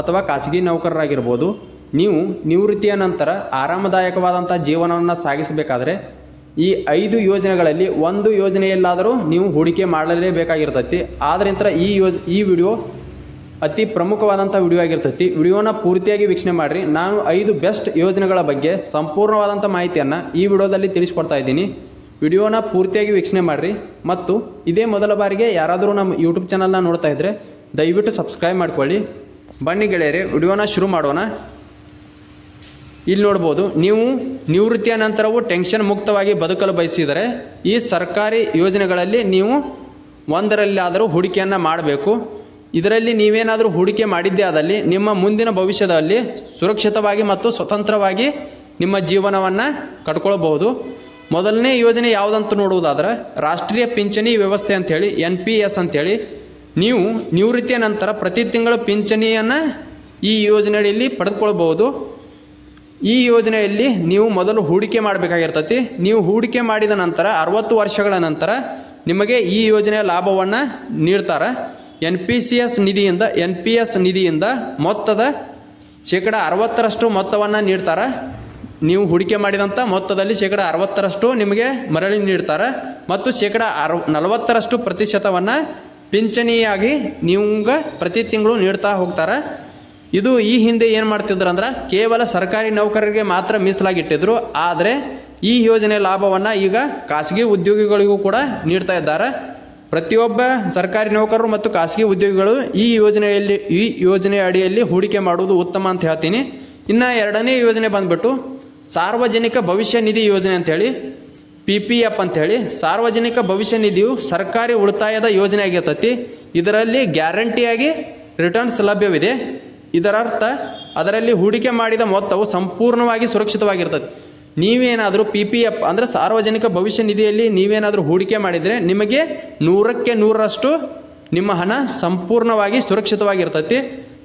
ಅಥವಾ ಖಾಸಗಿ ನೌಕರರಾಗಿರ್ಬೋದು, ನೀವು ನಿವೃತ್ತಿಯ ನಂತರ ಆರಾಮದಾಯಕವಾದಂಥ ಜೀವನವನ್ನು ಸಾಗಿಸಬೇಕಾದ್ರೆ ಈ ಐದು ಯೋಜನೆಗಳಲ್ಲಿ ಒಂದು ಯೋಜನೆಯಲ್ಲಾದರೂ ನೀವು ಹೂಡಿಕೆ ಮಾಡಲೇಬೇಕಾಗಿರ್ತೈತಿ. ಆದ್ರಿಂದ ಈ ಯೋಜ, ಈ ವಿಡಿಯೋ ಅತಿ ಪ್ರಮುಖವಾದಂಥ ವಿಡಿಯೋ ಆಗಿರ್ತೈತಿ. ವಿಡಿಯೋನ ಪೂರ್ತಿಯಾಗಿ ವೀಕ್ಷಣೆ ಮಾಡಿರಿ. ನಾನು ಐದು ಬೆಸ್ಟ್ ಯೋಜನೆಗಳ ಬಗ್ಗೆ ಸಂಪೂರ್ಣವಾದಂಥ ಮಾಹಿತಿಯನ್ನು ಈ ವಿಡಿಯೋದಲ್ಲಿ ತಿಳಿಸ್ಕೊಡ್ತಾ ಇದ್ದೀನಿ. ವಿಡಿಯೋನ ಪೂರ್ತಿಯಾಗಿ ವೀಕ್ಷಣೆ ಮಾಡಿರಿ. ಮತ್ತು ಇದೇ ಮೊದಲ ಬಾರಿಗೆ ಯಾರಾದರೂ ನಮ್ಮ ಯೂಟ್ಯೂಬ್ ಚಾನಲ್ನ ನೋಡ್ತಾ ಇದ್ದರೆ ದಯವಿಟ್ಟು ಸಬ್ಸ್ಕ್ರೈಬ್ ಮಾಡ್ಕೊಳ್ಳಿ. ಬನ್ನಿ ಗೆಳೆಯರೆ, ವಿಡಿಯೋನ ಶುರು ಮಾಡೋಣ. ಇಲ್ಲಿ ನೋಡ್ಬೋದು, ನೀವು ನಿವೃತ್ತಿಯ ನಂತರವೂ ಟೆನ್ಷನ್ ಮುಕ್ತವಾಗಿ ಬದುಕಲು ಬಯಸಿದರೆ ಈ ಸರ್ಕಾರಿ ಯೋಜನೆಗಳಲ್ಲಿ ನೀವು ಒಂದರಲ್ಲಾದರೂ ಹೂಡಿಕೆಯನ್ನು ಮಾಡಬೇಕು. ಇದರಲ್ಲಿ ನೀವೇನಾದರೂ ಹೂಡಿಕೆ ಮಾಡಿದ್ದೇ ಆದಲ್ಲಿ ನಿಮ್ಮ ಮುಂದಿನ ಭವಿಷ್ಯದಲ್ಲಿ ಸುರಕ್ಷಿತವಾಗಿ ಮತ್ತು ಸ್ವತಂತ್ರವಾಗಿ ನಿಮ್ಮ ಜೀವನವನ್ನು ಕಟ್ಕೊಳ್ಬಹುದು. ಮೊದಲನೇ ಯೋಜನೆ ಯಾವುದಂತ ನೋಡುವುದಾದ್ರೆ, ರಾಷ್ಟ್ರೀಯ ಪಿಂಚಣಿ ವ್ಯವಸ್ಥೆ ಅಂಥೇಳಿ ಎನ್ ಪಿ ಎಸ್ ಅಂಥೇಳಿ ನೀವು ನಿವೃತ್ತಿಯ ನಂತರ ಪ್ರತಿ ತಿಂಗಳ ಪಿಂಚಣಿಯನ್ನು ಈ ಯೋಜನೆಯಲ್ಲಿ ಪಡೆದುಕೊಳ್ಬೋದು ಈ ಯೋಜನೆಯಲ್ಲಿ ನೀವು ಮೊದಲು ಹೂಡಿಕೆ ಮಾಡಬೇಕಾಗಿರ್ತತಿ. ನೀವು ಹೂಡಿಕೆ ಮಾಡಿದ ನಂತರ, ಅರವತ್ತು ವರ್ಷಗಳ ನಂತರ ನಿಮಗೆ ಈ ಯೋಜನೆಯ ಲಾಭವನ್ನು ನೀಡ್ತಾರೆ. ಎನ್ ಪಿ ಸಿ ಎಸ್ ನಿಧಿಯಿಂದ ಎನ್ ಪಿ ಎಸ್ ನಿಧಿಯಿಂದ ಮೊತ್ತದ ಶೇಕಡ ಅರವತ್ತರಷ್ಟು ಮೊತ್ತವನ್ನು ನೀಡ್ತಾರೆ. ನೀವು ಹೂಡಿಕೆ ಮಾಡಿದಂಥ ಮೊತ್ತದಲ್ಲಿ ಶೇಕಡ ಅರವತ್ತರಷ್ಟು ನಿಮಗೆ ಮರಳಿ ನೀಡ್ತಾರೆ. ಮತ್ತು ಶೇಕಡ ಅರ, ನಲವತ್ತರಷ್ಟು ಪ್ರತಿಶತವನ್ನು ಪಿಂಚಣಿಯಾಗಿ ನಿಮ್ಗೆ ಪ್ರತಿ ತಿಂಗಳು ನೀಡ್ತಾ ಹೋಗ್ತಾರೆ. ಇದು ಈ ಹಿಂದೆ ಏನು ಮಾಡ್ತಿದ್ರು ಅಂದ್ರೆ ಕೇವಲ ಸರ್ಕಾರಿ ನೌಕರರಿಗೆ ಮಾತ್ರ ಮೀಸಲಾಗಿಟ್ಟಿದ್ರು. ಆದರೆ ಈ ಯೋಜನೆ ಲಾಭವನ್ನು ಈಗ ಖಾಸಗಿ ಉದ್ಯೋಗಿಗಳಿಗೂ ಕೂಡ ನೀಡ್ತಾ ಇದ್ದಾರೆ. ಪ್ರತಿಯೊಬ್ಬ ಸರ್ಕಾರಿ ನೌಕರರು ಮತ್ತು ಖಾಸಗಿ ಉದ್ಯೋಗಿಗಳು ಈ ಯೋಜನೆಯಲ್ಲಿ, ಈ ಯೋಜನೆ ಅಡಿಯಲ್ಲಿ ಹೂಡಿಕೆ ಮಾಡುವುದು ಉತ್ತಮ ಅಂತ ಹೇಳ್ತೀನಿ. ಇನ್ನು ಎರಡನೇ ಯೋಜನೆ ಬಂದ್ಬಿಟ್ಟು ಸಾರ್ವಜನಿಕ ಭವಿಷ್ಯ ನಿಧಿ ಯೋಜನೆ ಅಂಥೇಳಿ ಪಿ ಪಿ ಎಫ್ ಅಂಥೇಳಿ ಸಾರ್ವಜನಿಕ ಭವಿಷ್ಯ ನಿಧಿಯು ಸರ್ಕಾರಿ ಉಳಿತಾಯದ ಯೋಜನೆ ಆಗಿರ್ತತಿ. ಇದರಲ್ಲಿ ಗ್ಯಾರಂಟಿಯಾಗಿ ರಿಟರ್ನ್ಸ್ ಲಭ್ಯವಿದೆ. ಇದರರ್ಥ ಅದರಲ್ಲಿ ಹೂಡಿಕೆ ಮಾಡಿದ ಮೊತ್ತವು ಸಂಪೂರ್ಣವಾಗಿ ಸುರಕ್ಷಿತವಾಗಿರ್ತದೆ ನೀವೇನಾದರೂ ಪಿ ಪಿ ಎಫ್ ಅಂದರೆ ಸಾರ್ವಜನಿಕ ಭವಿಷ್ಯ ನಿಧಿಯಲ್ಲಿ ನೀವೇನಾದರೂ ಹೂಡಿಕೆ ಮಾಡಿದರೆ ನಿಮಗೆ ನೂರಕ್ಕೆ ನೂರರಷ್ಟು ನಿಮ್ಮ ಹಣ ಸಂಪೂರ್ಣವಾಗಿ ಸುರಕ್ಷಿತವಾಗಿರ್ತತಿ.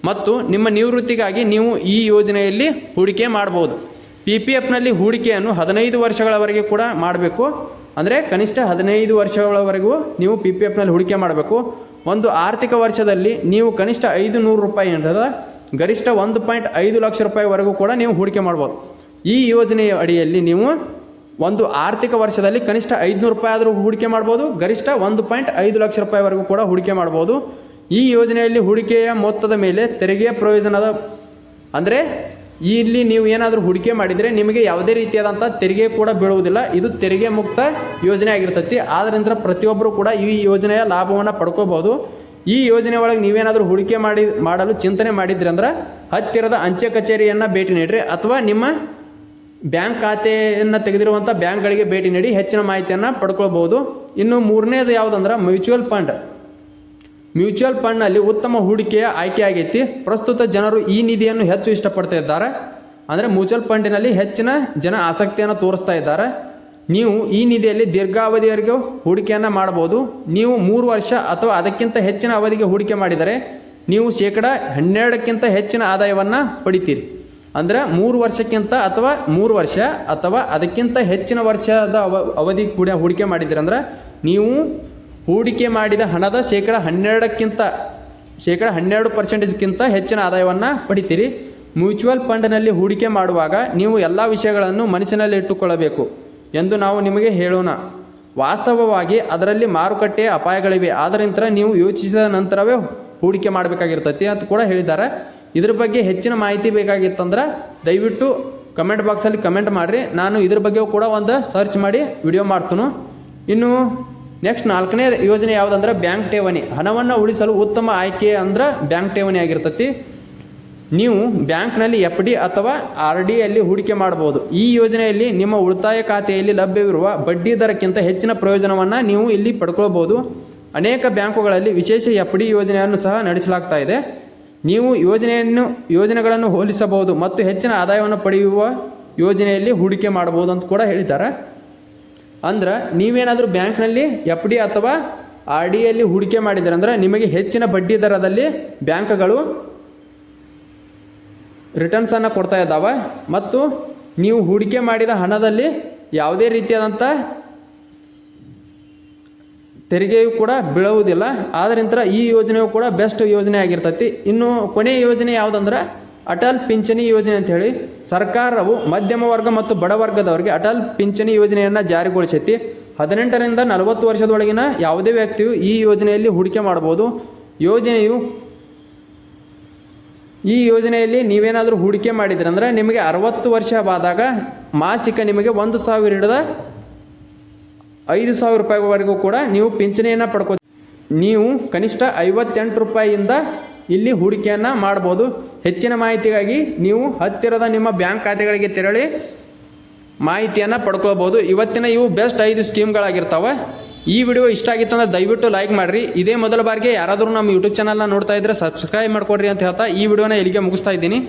ಮತ್ತು ನಿಮ್ಮ ನಿವೃತ್ತಿಗಾಗಿ ನೀವು ಈ ಯೋಜನೆಯಲ್ಲಿ ಹೂಡಿಕೆ ಮಾಡ್ಬೋದು ಪಿ ಪಿ ಎಫ್ನಲ್ಲಿ ಹೂಡಿಕೆಯನ್ನು ಹದಿನೈದು ವರ್ಷಗಳವರೆಗೆ ಕೂಡ ಮಾಡಬೇಕು. ಅಂದರೆ ಕನಿಷ್ಠ ಹದಿನೈದು ವರ್ಷಗಳವರೆಗೂ ನೀವು ಪಿ ಪಿ ಎಫ್ನಲ್ಲಿ ಹೂಡಿಕೆ ಮಾಡಬೇಕು. ಒಂದು ಆರ್ಥಿಕ ವರ್ಷದಲ್ಲಿ ನೀವು ಕನಿಷ್ಠ ಐದು ನೂರು ರೂಪಾಯಿ ಅಂದ್ರೆ ಗರಿಷ್ಠ ಒಂದು ಪಾಯಿಂಟ್ ಐದು ಲಕ್ಷ ರೂಪಾಯಿವರೆಗೂ ಕೂಡ ನೀವು ಹೂಡಿಕೆ ಮಾಡ್ಬೋದು. ಈ ಯೋಜನೆಯ ಅಡಿಯಲ್ಲಿ ನೀವು ಒಂದು ಆರ್ಥಿಕ ವರ್ಷದಲ್ಲಿ ಕನಿಷ್ಠ ಐದುನೂರು ರೂಪಾಯಿ ಆದರೂ ಹೂಡಿಕೆ ಮಾಡ್ಬೋದು. ಗರಿಷ್ಠ ಒಂದು ಪಾಯಿಂಟ್ ಐದು ಲಕ್ಷ ರೂಪಾಯಿವರೆಗೂ ಕೂಡ ಹೂಡಿಕೆ ಮಾಡ್ಬೋದು. ಈ ಯೋಜನೆಯಲ್ಲಿ ಹೂಡಿಕೆಯ ಮೊತ್ತದ ಮೇಲೆ ತೆರಿಗೆಯ ಪ್ರಯೋಜನದ, ಅಂದರೆ ಇಲ್ಲಿ ನೀವು ಏನಾದರೂ ಹೂಡಿಕೆ ಮಾಡಿದರೆ ನಿಮಗೆ ಯಾವುದೇ ರೀತಿಯಾದಂಥ ತೆರಿಗೆ ಕೂಡ ಬೀಳುವುದಿಲ್ಲ. ಇದು ತೆರಿಗೆ ಮುಕ್ತ ಯೋಜನೆ ಆಗಿರ್ತೈತಿ. ಆದ್ದರಿಂದ ಪ್ರತಿಯೊಬ್ಬರು ಕೂಡ ಈ ಯೋಜನೆಯ ಲಾಭವನ್ನು ಪಡ್ಕೋಬಹುದು. ಈ ಯೋಜನೆ ಒಳಗೆ ನೀವೇನಾದರೂ ಹೂಡಿಕೆ ಮಾಡಿ, ಮಾಡಲು ಚಿಂತನೆ ಮಾಡಿದ್ರಿ ಅಂದ್ರೆ ಹತ್ತಿರದ ಅಂಚೆ ಕಚೇರಿಯನ್ನು ಭೇಟಿ ನೀಡ್ರಿ. ಅಥವಾ ನಿಮ್ಮ ಬ್ಯಾಂಕ್ ಖಾತೆಯನ್ನು ತೆಗೆದಿರುವಂಥ ಬ್ಯಾಂಕ್ಗಳಿಗೆ ಭೇಟಿ ನೀಡಿ ಹೆಚ್ಚಿನ ಮಾಹಿತಿಯನ್ನು ಪಡ್ಕೊಳ್ಬೋದು ಇನ್ನು ಮೂರನೇದು ಯಾವುದಂದ್ರೆ ಮ್ಯೂಚುವಲ್ ಫಂಡ್. ಮ್ಯೂಚುವಲ್ ಫಂಡ್ನಲ್ಲಿ ಉತ್ತಮ ಹೂಡಿಕೆಯ ಆಯ್ಕೆ ಆಗೈತಿ ಪ್ರಸ್ತುತ ಜನರು ಈ ನಿಧಿಯನ್ನು ಹೆಚ್ಚು ಇಷ್ಟಪಡ್ತಾ ಇದ್ದಾರೆ. ಅಂದರೆ ಮ್ಯೂಚುವಲ್ ಫಂಡಿನಲ್ಲಿ ಹೆಚ್ಚಿನ ಜನ ಆಸಕ್ತಿಯನ್ನು ತೋರಿಸ್ತಾ ಇದ್ದಾರೆ. ನೀವು ಈ ನಿಧಿಯಲ್ಲಿ ದೀರ್ಘಾವಧಿಯವರೆಗೂ ಹೂಡಿಕೆಯನ್ನು ಮಾಡಬಹುದು. ನೀವು ಮೂರು ವರ್ಷ ಅಥವಾ ಅದಕ್ಕಿಂತ ಹೆಚ್ಚಿನ ಅವಧಿಗೆ ಹೂಡಿಕೆ ಮಾಡಿದರೆ ನೀವು ಶೇಕಡ ಹನ್ನೆರಡಕ್ಕಿಂತ ಹೆಚ್ಚಿನ ಆದಾಯವನ್ನು ಪಡಿತೀರಿ. ಅಂದರೆ ಮೂರು ವರ್ಷಕ್ಕಿಂತ ಅಥವಾ ಮೂರು ವರ್ಷ ಅಥವಾ ಅದಕ್ಕಿಂತ ಹೆಚ್ಚಿನ ವರ್ಷದ ಅವ, ಅವಧಿ ಕೂಡ ಹೂಡಿಕೆ ಮಾಡಿದ್ದೀರಂದ್ರೆ ನೀವು ಹೂಡಿಕೆ ಮಾಡಿದ ಹಣದ ಶೇಕಡ ಹನ್ನೆರಡಕ್ಕಿಂತ, ಶೇಕಡ ಹನ್ನೆರಡು ಪರ್ಸೆಂಟೇಜ್ಗಿಂತ ಹೆಚ್ಚಿನ ಆದಾಯವನ್ನು ಪಡಿತೀರಿ. ಮ್ಯೂಚುವಲ್ ಫಂಡ್ನಲ್ಲಿ ಹೂಡಿಕೆ ಮಾಡುವಾಗ ನೀವು ಎಲ್ಲ ವಿಷಯಗಳನ್ನು ಮನಸ್ಸಿನಲ್ಲಿ ಇಟ್ಟುಕೊಳ್ಳಬೇಕು ಎಂದು ನಾವು ನಿಮಗೆ ಹೇಳೋಣ. ವಾಸ್ತವವಾಗಿ ಅದರಲ್ಲಿ ಮಾರುಕಟ್ಟೆಯ ಅಪಾಯಗಳಿವೆ. ಆದ್ದರಿಂದ ನೀವು ಯೋಚಿಸಿದ ನಂತರವೇ ಹೂಡಿಕೆ ಮಾಡಬೇಕಾಗಿರ್ತೈತಿ ಅಂತ ಕೂಡ ಹೇಳಿದ್ದಾರೆ. ಇದ್ರ ಬಗ್ಗೆ ಹೆಚ್ಚಿನ ಮಾಹಿತಿ ಬೇಕಾಗಿತ್ತಂದ್ರೆ ದಯವಿಟ್ಟು ಕಮೆಂಟ್ ಬಾಕ್ಸಲ್ಲಿ ಕಮೆಂಟ್ ಮಾಡಿರಿ. ನಾನು ಇದ್ರ ಬಗ್ಗೆ ಕೂಡ ಒಂದು ಸರ್ಚ್ ಮಾಡಿ ವಿಡಿಯೋ ಮಾಡ್ತೀನಿ. ಇನ್ನು ನೆಕ್ಸ್ಟ್ ನಾಲ್ಕನೇ ಯೋಜನೆ ಯಾವುದಂದ್ರೆ ಬ್ಯಾಂಕ್ ಠೇವಣಿ. ಹಣವನ್ನು ಉಳಿಸಲು ಉತ್ತಮ ಆಯ್ಕೆ ಅಂದ್ರೆ ಬ್ಯಾಂಕ್ ಠೇವಣಿ ಆಗಿರ್ತತಿ. ನೀವು ಬ್ಯಾಂಕ್ನಲ್ಲಿ ಎಫ್ ಡಿ ಅಥವಾ ಆರ್ ಡಿಯಲ್ಲಿ ಹೂಡಿಕೆ ಮಾಡಬಹುದು ಈ ಯೋಜನೆಯಲ್ಲಿ ನಿಮ್ಮ ಉಳಿತಾಯ ಖಾತೆಯಲ್ಲಿ ಲಭ್ಯವಿರುವ ಬಡ್ಡಿ ದರಕ್ಕಿಂತ ಹೆಚ್ಚಿನ ಪ್ರಯೋಜನವನ್ನು ನೀವು ಇಲ್ಲಿ ಪಡ್ಕೊಳ್ಬೋದು. ಅನೇಕ ಬ್ಯಾಂಕುಗಳಲ್ಲಿ ವಿಶೇಷ ಎಫ್ ಡಿ ಯೋಜನೆಯನ್ನು ಸಹ ನಡೆಸಲಾಗ್ತಾ ಇದೆ. ನೀವು ಯೋಜನೆಯನ್ನು, ಯೋಜನೆಗಳನ್ನು ಹೋಲಿಸಬಹುದು ಮತ್ತು ಹೆಚ್ಚಿನ ಆದಾಯವನ್ನು ಪಡೆಯುವ ಯೋಜನೆಯಲ್ಲಿ ಹೂಡಿಕೆ ಮಾಡಬಹುದು ಅಂತ ಕೂಡ ಹೇಳಿದ್ದಾರೆ. ಅಂದ್ರೆ ನೀವೇನಾದರೂ ಬ್ಯಾಂಕ್ನಲ್ಲಿ ಎಫ್ ಡಿ ಅಥವಾ ಆರ್ ಡಿಯಲ್ಲಿ ಹೂಡಿಕೆ ಮಾಡಿದ್ರೆ ಅಂದ್ರೆ ನಿಮಗೆ ಹೆಚ್ಚಿನ ಬಡ್ಡಿ ದರದಲ್ಲಿ ಬ್ಯಾಂಕ್ಗಳು ರಿಟರ್ನ್ಸನ್ನು ಕೊಡ್ತಾ ಇದ್ದಾವೆ ಮತ್ತು ನೀವು ಹೂಡಿಕೆ ಮಾಡಿದ ಹಣದಲ್ಲಿ ಯಾವುದೇ ರೀತಿಯಾದಂಥ ತೆರಿಗೆಯು ಕೂಡ ಬೀಳುವುದಿಲ್ಲ. ಆದ್ರಿಂದ ಈ ಯೋಜನೆಯು ಕೂಡ ಬೆಸ್ಟ್ ಯೋಜನೆ ಆಗಿರ್ತೈತಿ. ಇನ್ನು ಕೊನೆಯ ಯೋಜನೆ ಯಾವುದಂದ್ರೆ ಅಟಲ್ ಪಿಂಚಣಿ ಯೋಜನೆ ಅಂತ ಹೇಳಿ ಸರ್ಕಾರವು ಮಧ್ಯಮ ವರ್ಗ ಮತ್ತು ಬಡ ವರ್ಗದವರಿಗೆ ಅಟಲ್ ಪಿಂಚಣಿ ಯೋಜನೆಯನ್ನು ಜಾರಿಗೊಳಿಸೈತಿ. ಹದಿನೆಂಟರಿಂದ ನಲವತ್ತು ವರ್ಷದೊಳಗಿನ ಯಾವುದೇ ವ್ಯಕ್ತಿಯು ಈ ಯೋಜನೆಯಲ್ಲಿ ಹೂಡಿಕೆ ಮಾಡಬಹುದು. ಯೋಜನೆಯು ಈ ಯೋಜನೆಯಲ್ಲಿ ನೀವೇನಾದರೂ ಹೂಡಿಕೆ ಮಾಡಿದ್ರಿ ಅಂದ್ರೆ ನಿಮಗೆ ಅರವತ್ತು ವರ್ಷವಾದಾಗ ಮಾಸಿಕ ನಿಮಗೆ ಒಂದು ಸಾವಿರ ಹಿಡಿದ ಐದು ಸಾವಿರ ರೂಪಾಯಿವರೆಗೂ ಕೂಡ ನೀವು ಪಿಂಚಣಿಯನ್ನು ಪಡ್ಕೋ ನೀವು ಕನಿಷ್ಠ ಐವತ್ತೆಂಟು ರೂಪಾಯಿಯಿಂದ ಇಲ್ಲಿ ಹೂಡಿಕೆಯನ್ನು ಮಾಡ್ಬೋದು ಹೆಚ್ಚಿನ ಮಾಹಿತಿಗಾಗಿ ನೀವು ಹತ್ತಿರದ ನಿಮ್ಮ ಬ್ಯಾಂಕ್ ಖಾತೆಗಳಿಗೆ ತೆರಳಿ ಮಾಹಿತಿಯನ್ನು ಪಡ್ಕೊಳ್ಬೋದು. ಇವತ್ತಿನ ಇವು ಬೆಸ್ಟ್ ಐದು ಸ್ಕೀಮ್ಗಳಾಗಿರ್ತಾವೆ. ಈ ವಿಡಿಯೋ ಇಷ್ಟ ಆಗಿತ್ತಂದ್ರೆ ದಯವಿಟ್ಟು ಲೈಕ್ ಮಾಡಿರಿ. ಇದೇ ಮೊದಲ ಬಾರಿಗೆ ಯಾರಾದರೂ ನಮ್ಮ ಯೂಟ್ಯೂಬ್ ಚಾನಲ್ನ ನೋಡ್ತಾ ಇದ್ರೆ ಸಬ್ಸ್ಕ್ರೈಬ್ ಮಾಡ್ಕೊಡ್ರಿ ಅಂತ ಹೇಳ್ತಾ ಈ ವಿಡಿಯೋನ ಇಲ್ಲಿಗೆ ಮುಗಿಸ್ತಾ ಇದ್ದೀನಿ.